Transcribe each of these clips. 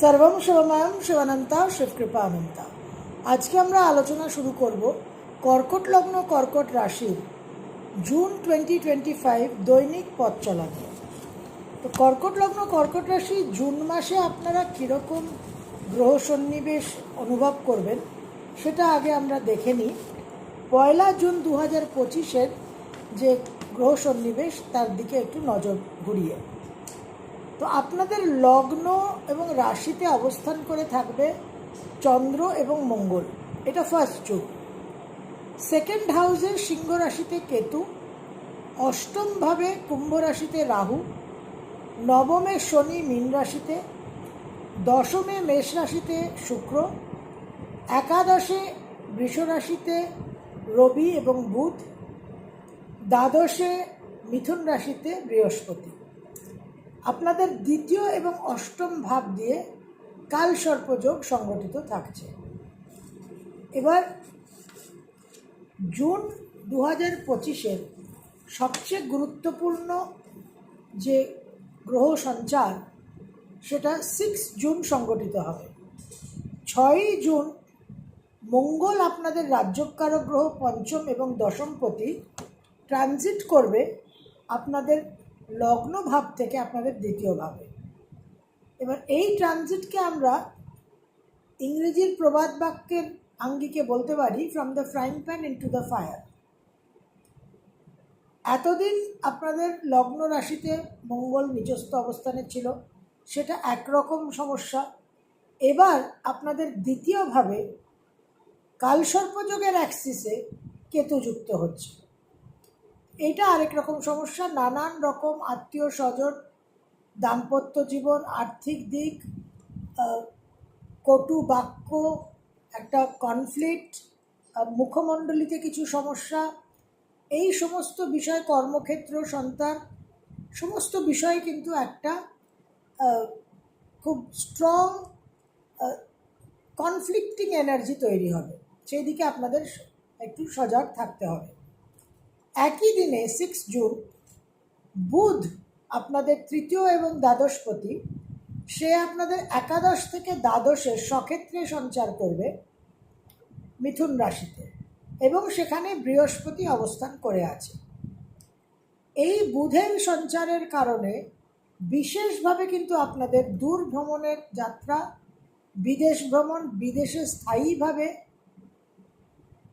সর্বম শিবময়ম শিবানন্তা, শিবকৃপানন্তা। আজকে আমরা আলোচনা শুরু করব কর্কট লগ্ন, কর্কট রাশির জুন টোয়েন্টি টোয়েন্টি ফাইভ দৈনিক পথ চলা নিয়ে। তো কর্কট লগ্ন, কর্কট রাশি, জুন মাসে আপনারা কীরকম গ্রহ সন্নিবেশ অনুভব করবেন সেটা আগে আমরা দেখে নিই। পয়লা জুন দু হাজার পঁচিশের যে গ্রহ সন্নিবেশ, তার দিকে একটু নজর ঘুরিয়ে। তো আপনাদের লগ্ন এবং রাশিতে অবস্থান করে থাকবে চন্দ্র এবং মঙ্গল। এটা ফার্স্ট জুন সেকেন্ড হাউসে সিংহ রাশিতে কেতু অষ্টমভাবে কুম্ভ রাশিতে রাহু, নবমে শনি মীন রাশিতে, দশমে মেষ রাশিতে শুক্র, একাদশে বৃষ রাশিতে রবি এবং বুধ, দ্বাদশে মিথুন রাশিতে বৃহস্পতি। আপনাদের দ্বিতীয় এবং অষ্টম ভাব দিয়ে কাল সর্পযোগ সংগঠিত থাকছে। এবার জুন দু হাজার পঁচিশের সবচেয়ে গুরুত্বপূর্ণ যে গ্রহ সঞ্চার, সেটা সিক্স জুন সংগঠিত হবে। ছয়ই জুন মঙ্গল আপনাদের রাজ্যকারক গ্রহ পঞ্চম এবং দশম পতি ট্রানজিট করবে আপনাদের লগ্ন ভাব থেকে আপনাদের দ্বিতীয় ভাবে। এবার এই ট্রানজিটকে আমরা ইংরেজির প্রবাদ বাক্যের আঙ্গিকে বলতে পারি from the frying pan into the fire এতদিন আপনাদের লগ্ন রাশিতে মঙ্গল নিজস্ব অবস্থানে ছিল, সেটা একরকম সমস্যা। এবার আপনাদের দ্বিতীয়ভাবে কালসর্পযোগের অ্যাক্সিসে কেতু যুক্ত হচ্ছে। এটা আরেক রকম সমস্যা। নানান রকম আত্মীয় স্বজন, দাম্পত্য জীবন, আর্থিক দিক কটু বাক্য, একটা কনফ্লিক্ট মুখমণ্ডলিতে কিছু সমস্যা। এই সমস্ত বিষয় কর্মক্ষেত্র, সন্তান, সমস্ত বিষয় কিন্তু একটা খুব স্ট্রং কনফ্লিক্টিং এনার্জি তৈরি হবে। সেই দিকে আপনাদের একটু সজাগ থাকতে হবে। একই দিনে সিক্স জুন, বুধ আপনাদের তৃতীয় এবং দ্বাদশপতি সে আপনাদের একাদশ থেকে দ্বাদশে সক্ষেত্রে সঞ্চার করবে মিথুন রাশিতে এবং সেখানে বৃহস্পতি অবস্থান করে আছে। এই বুধের সঞ্চারের কারণে বিশেষভাবে কিন্তু আপনাদের দূর ভ্রমণের যাত্রা, বিদেশ ভ্রমণ, বিদেশে স্থায়ীভাবে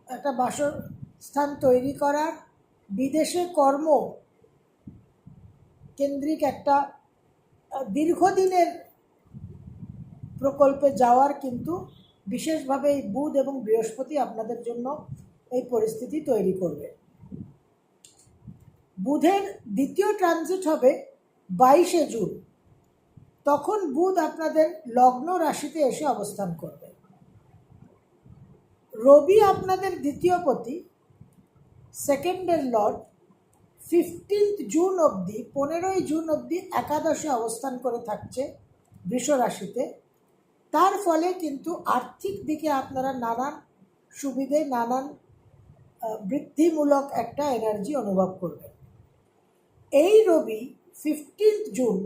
একটা বাসস্থান তৈরি করার বিদেশে কর্ম কেন্দ্রিক একটা দীর্ঘদিনের প্রকল্পে যাওয়ার কিন্তু বিশেষভাবে এই বুধ এবং বৃহস্পতি আপনাদের জন্য এই পরিস্থিতি তৈরি করবে। বুধের দ্বিতীয় ট্রানজিট হবে বাইশে জুন। তখন বুধ আপনাদের লগ্ন রাশিতে এসে অবস্থান করবে। রবি আপনাদের দ্বিতীয় পতি সেকেন্ডের লর্ড ফিফটিন্থ জুন অবধি, পনেরোই জুন অবধি একাদশে অবস্থান করে থাকছে বৃষ রাশিতে। তার ফলে কিন্তু আর্থিক দিকে আপনারা নানান সুবিধে, নানান বৃদ্ধিমূলক একটা এনার্জি অনুভব করবেন। এই রবি ফিফটিন্থ জুন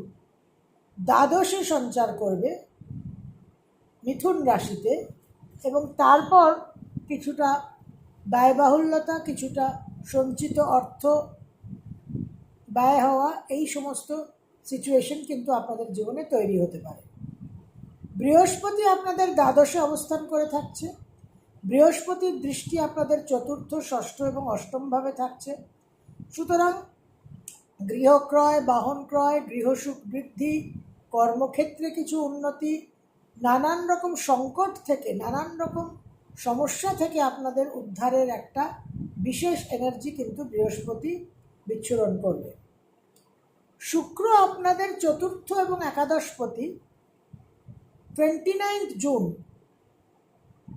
দ্বাদশে সঞ্চার করবে মিথুন রাশিতে এবং তারপর কিছুটা ব্যয়বাহুল্যতা কিছুটা সঞ্চিত অর্থ ব্যয় হওয়া, এই সমস্ত সিচুয়েশন কিন্তু আপনাদের জীবনে তৈরি হতে পারে। বৃহস্পতি আপনাদের দ্বাদশে অবস্থান করে থাকছে। বৃহস্পতির দৃষ্টি আপনাদের চতুর্থ, ষষ্ঠ এবং অষ্টমভাবে থাকছে। সুতরাং গৃহক্রয়, বাহন ক্রয় গৃহসুখ বৃদ্ধি, কর্মক্ষেত্রে কিছু উন্নতি, নানান রকম সংকট থেকে, নানান রকম সমস্যা থেকে আপনাদের উদ্ধারের একটা বিশেষ এনার্জি কিন্তু বৃহস্পতি বিচ্ছুরণ করবে। শুক্র আপনাদের চতুর্থ এবং একাদশপতি টোয়েন্টি নাইন্থ জুন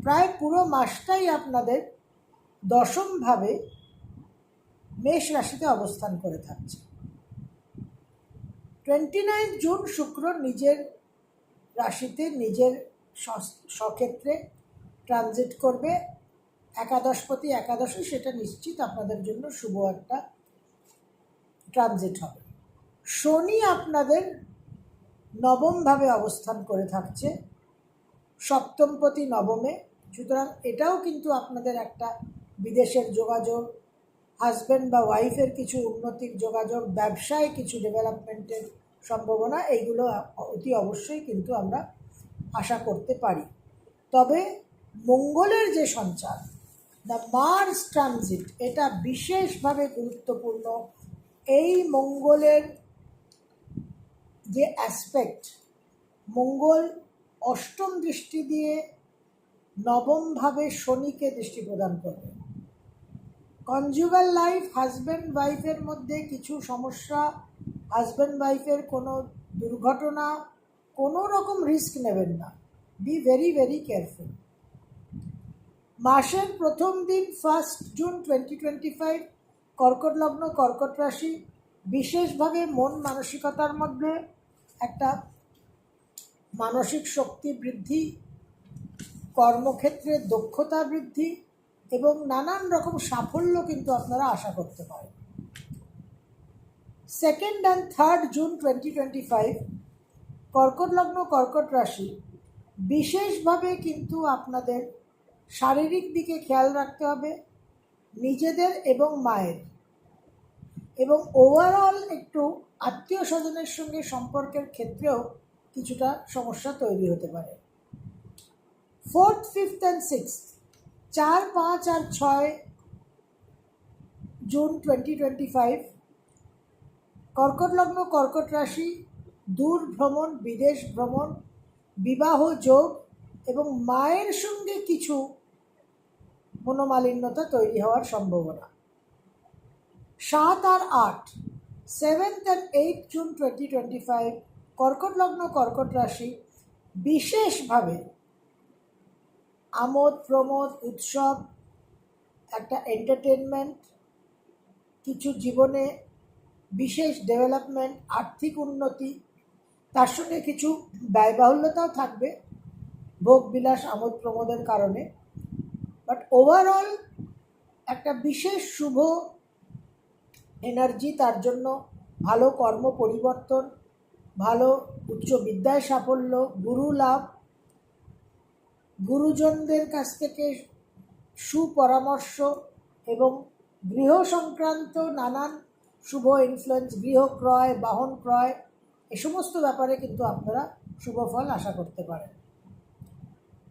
প্রায় পুরো মাসটাই আপনাদের দশমভাবে মেষ রাশিতে অবস্থান করে থাকছে। টোয়েন্টি নাইন জুন শুক্র নিজের রাশিতে নিজের স্বক্ষেত্রে ট্রানজিট করবে একাদশপতি একাদশী সেটা নিশ্চিত আপনাদের জন্য শুভ একটা ট্রানজিট হবে। শনি আপনাদের নবমভাবে অবস্থান করে থাকছে সপ্তমপতি নবমে। সুতরাং এটাও কিন্তু আপনাদের একটা বিদেশের যোগাযোগ হাজব্যান্ড বা ওয়াইফের কিছু উন্নতির যোগাযোগ, ব্যবসায় কিছু ডেভেলপমেন্টের সম্ভাবনা, এইগুলো অতি অবশ্যই কিন্তু আমরা আশা করতে পারি। তবে মঙ্গলের যে সঞ্চার দ্য মার্স ট্রানজিট এটা বিশেষভাবে গুরুত্বপূর্ণ। এই মঙ্গলের যে অ্যাসপেক্ট মঙ্গল অষ্টম দৃষ্টি দিয়ে নবমভাবে শনিকে দৃষ্টি প্রদান করবে। কনজুগাল লাইফ হাজব্যান্ড ওয়াইফের মধ্যে কিছু সমস্যা হাজব্যান্ড ওয়াইফের কোনো দুর্ঘটনা, কোনো রকম রিস্ক নেবেন না। বি ভেরি ভেরি কেয়ারফুল মাসের প্রথম দিন first June twenty twenty five কর্কট লগ্ন, কর্কট রাশি, বিশেষভাবে মন মানসিকতার মধ্যে একটা মানসিক শক্তি বৃদ্ধি, কর্মক্ষেত্রে দক্ষতা বৃদ্ধি এবং নানান রকম সাফল্য কিন্তু আপনারা আশা করতে পারেন। Second and third June twenty twenty five কর্কট লগ্ন, কর্কট রাশি, বিশেষভাবে কিন্তু আপনাদের শারীরিক দিকে খেয়াল রাখতে হবে, নিজেদের এবং মায়ের। এবং ওভারঅল একটু আত্মীয় স্বজনের সঙ্গে সম্পর্কের ক্ষেত্রেও কিছুটা সমস্যা তৈরি হতে পারে। ফোর্থ ফিফথ অ্যান্ড সিক্স চার, পাঁচ আর ছয় জুন টোয়েন্টি টোয়েন্টি ফাইভ কর্কট লগ্ন, কর্কট রাশি, দূর ভ্রমণ, বিদেশ ভ্রমণ, বিবাহ যোগ এবং মায়ের সঙ্গে কিছু মনোমালিন্যতা তৈরি হওয়ার সম্ভাবনা। সাত আর আট seventh and eight June twenty twenty five কর্কট লগ্ন, কর্কট রাশি, বিশেষভাবে আমোদ, প্রমোদ, উৎসব, একটা এন্টারটেনমেন্ট কিছু জীবনে বিশেষ ডেভেলপমেন্ট আর্থিক উন্নতি, তার সঙ্গে কিছু ব্যয়বাহুল্যতাও থাকবে। ভোগ, বিলাস, আমোদ, প্রমোদের কারণে। বাট ওভারঅল একটা বিশেষ শুভ এনার্জি তার জন্য। ভালো কর্ম পরিবর্তন, ভালো উচ্চ বিদ্যায় সাফল্য, গুরু লাভ। গুরুজনদের কাছ থেকে সুপরামর্শ এবং গৃহ সংক্রান্ত নানান শুভ ইনফ্লুয়েন্স গৃহ ক্রয়, বাহন ক্রয়, এ সমস্ত ব্যাপারে কিন্তু আপনারা শুভ ফল আশা করতে পারেন।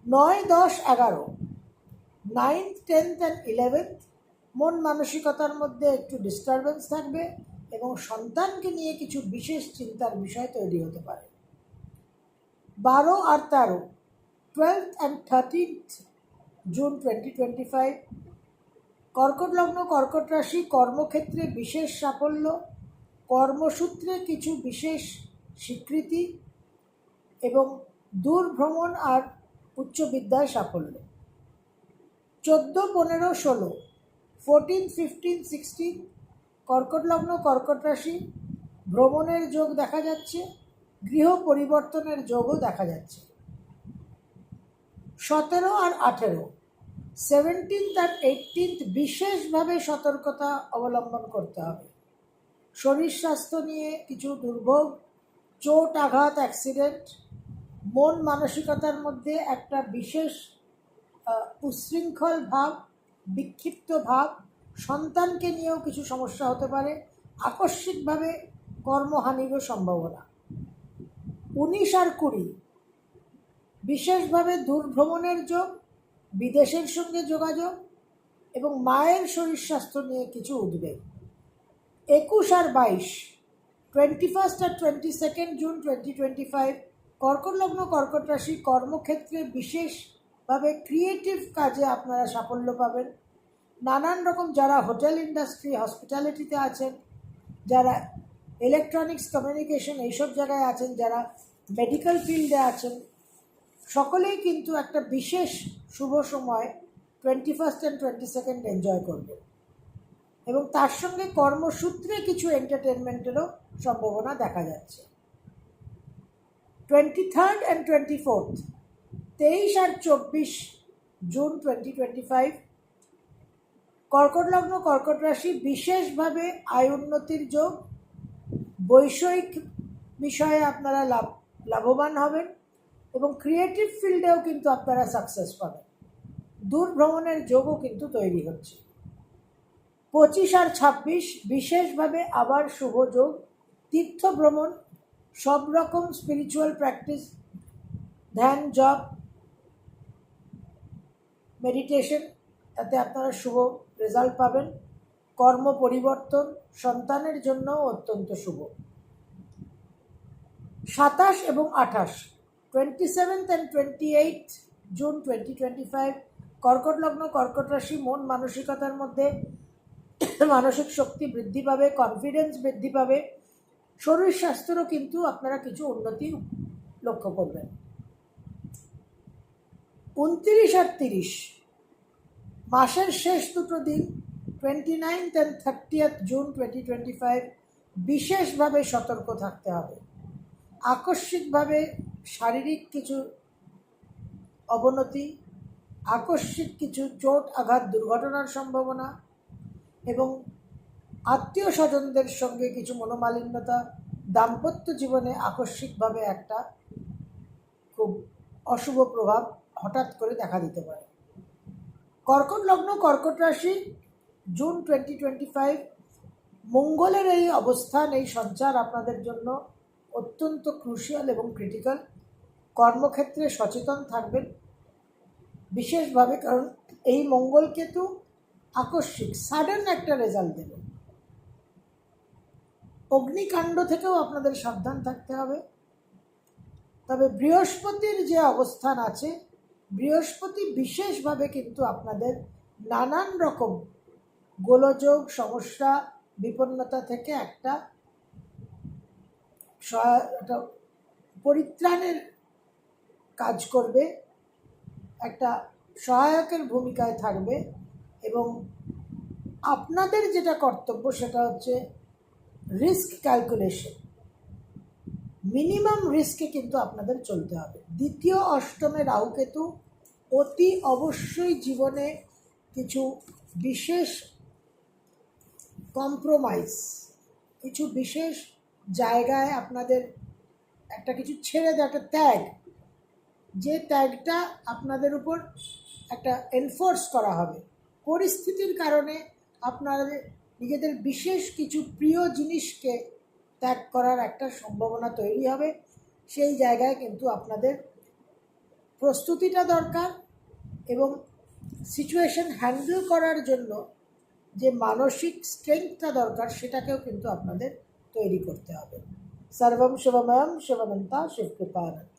নয় দশ এগারো নাইন্থ টেন্থ অ্যান্ড ইলেভেন্থ মন মানসিকতার মধ্যে একটু ডিস্টারবেন্স থাকবে এবং সন্তানকে নিয়ে কিছু বিশেষ চিন্তার বিষয় তৈরি হতে পারে। বারো আর তেরো twelfth and thirteenth June twenty twenty five কর্কট লগ্ন, কর্কট রাশি, কর্মক্ষেত্রে বিশেষ সাফল্য, কর্মসূত্রে কিছু বিশেষ স্বীকৃতি এবং দূর ভ্রমণ আর উচ্চ বিদ্যায় সাফল্য। চোদ্দ, পনেরো, ষোলো ফোরটিন ফিফটিন সিক্সটিন কর্কট লগ্ন কর্কট রাশি ভ্রমণের যোগ দেখা যাচ্ছে, গৃহ পরিবর্তনের যোগও দেখা যাচ্ছে। সতেরো আর আঠেরো সেভেন্টিন্থ আর এইটিন্থ বিশেষভাবে সতর্কতা অবলম্বন করতে হবে। শরীর স্বাস্থ্য নিয়ে কিছু দুর্ভোগ, চোট, আঘাত অ্যাক্সিডেন্ট মন মানসিকতার মধ্যে একটা বিশেষ উচ্ছৃঙ্খল ভাব, বিক্ষিপ্ত ভাব, সন্তানকে নিয়েও কিছু সমস্যা হতে পারে, আকস্মিকভাবে কর্মহানিরও সম্ভাবনা। উনিশ আর কুড়ি, বিশেষভাবে দূরভ্রমণের যোগ, বিদেশের সঙ্গে যোগাযোগ এবং মায়ের শরীর স্বাস্থ্য নিয়ে কিছু উদ্বেগ। একুশ আর বাইশ টোয়েন্টি ফার্স্ট আর twenty second June twenty twenty five কর্কট লগ্ন, কর্কট রাশি কর্মক্ষেত্রে বিশেষভাবে ক্রিয়েটিভ কাজে আপনারা সাফল্য পাবেন। নানান রকম যারা হোটেল ইন্ডাস্ট্রি হসপিটালিটিতে আছেন, যারা ইলেকট্রনিক্স কমিউনিকেশন এইসব জায়গায় আছেন, যারা মেডিকেল ফিল্ডে আছেন, সকলেই কিন্তু একটা বিশেষ শুভ সময় twenty first and twenty second enjoy করবে এবং তার সঙ্গে কর্মসূত্রে কিছু এন্টারটেনমেন্টেরও সম্ভাবনা দেখা যাচ্ছে। Twenty third and twenty fourth তেইশ আর চব্বিশ জুন টোয়েন্টি টোয়েন্টি ফাইভ কর্কট লগ্ন কর্কট রাশি বিশেষভাবে আয় উন্নতির যোগ। বৈষয়িক বিষয়ে আপনারা লাভ, লাভবান হবেন এবং ক্রিয়েটিভ ফিল্ডেও কিন্তু আপনারা সাকসেস পাবেন। দূর ভ্রমণের যোগও কিন্তু তৈরি হচ্ছে। পঁচিশ আর ছাব্বিশ বিশেষভাবে আবার শুভ যোগ। তীর্থ ভ্রমণ সব রকম স্পিরিচুয়াল প্র্যাকটিস ধ্যান, জপ মেডিটেশন তাতে আপনারা শুভ রেজাল্ট পাবেন। কর্ম পরিবর্তন সন্তানের জন্য অত্যন্ত শুভ। সাতাশ এবং আঠাশ twenty seventh and twenty eight June twenty twenty five কর্কট লগ্ন, কর্কট রাশি, মন মানসিকতার মধ্যে মানসিক শক্তি বৃদ্ধি পাবে কনফিডেন্স বৃদ্ধি পাবে। শরীর স্বাস্থ্যেরও কিন্তু আপনারা কিছু উন্নতি লক্ষ্য করবেন। উনত্রিশ আর তিরিশ। মাসের শেষ দুটো দিন twenty ninth and thirtieth June twenty twenty five বিশেষভাবে সতর্ক থাকতে হবে। আকস্মিকভাবে শারীরিক কিছু অবনতি, আকস্মিক কিছু চোট আঘাত দুর্ঘটনার সম্ভাবনা এবং আত্মীয় স্বজনদের সঙ্গে কিছু মনোমালিন্যতা দাম্পত্য জীবনে আকস্মিকভাবে একটা খুব অশুভ প্রভাব হঠাৎ করে দেখা দিতে পারে। কর্কট লগ্ন, কর্কট রাশি, জুন টোয়েন্টি টোয়েন্টি ফাইভ মঙ্গলের এই অবস্থান, এই সঞ্চার আপনাদের জন্য অত্যন্ত ক্রুশিয়াল এবং ক্রিটিক্যাল কর্মক্ষেত্রে সচেতন থাকবেন বিশেষভাবে, কারণ এই মঙ্গল কেতু আকস্মিক সাডেন একটা রেজাল্ট দেবে। অগ্নিকাণ্ড থেকেও আপনাদের সাবধান থাকতে হবে। তবে বৃহস্পতির যে অবস্থান আছে বৃহস্পতি বিশেষভাবে কিন্তু আপনাদের নানান রকম গোলযোগ, সমস্যা, বিপন্নতা থেকে একটা পরিত্রাণের কাজ করবে, একটা সহায়কের ভূমিকায় থাকবে এবং আপনাদের যেটা কর্তব্য সেটা হচ্ছে রিস্ক ক্যালকুলেশন মিনিমাম রিস্কে কিন্তু আপনাদের চলতে হবে। দ্বিতীয় অষ্টমে রাহুকেতু অতি অবশ্যই জীবনে কিছু বিশেষ কম্প্রোমাইজ কিছু বিশেষ জায়গায় আপনাদের একটা কিছু ছেড়ে দেওয়া, একটা ত্যাগ, যে ত্যাগটা আপনাদের উপর একটা এনফোর্স করা হবে। পরিস্থিতির কারণে আপনাদের নিজেদের বিশেষ কিছু প্রিয় জিনিসকে ত্যাগ করার একটা সম্ভাবনা তৈরি হবে। সেই জায়গায় কিন্তু আপনাদের প্রস্তুতিটা দরকার এবং সিচুয়েশন হ্যান্ডেল করার জন্য যে মানসিক স্ট্রেংথটা দরকার সেটাকেও কিন্তু আপনাদের তৈরি করতে হবে। সর্বম শুভময়ম শুভমন্তা শিবকৃপানন্তা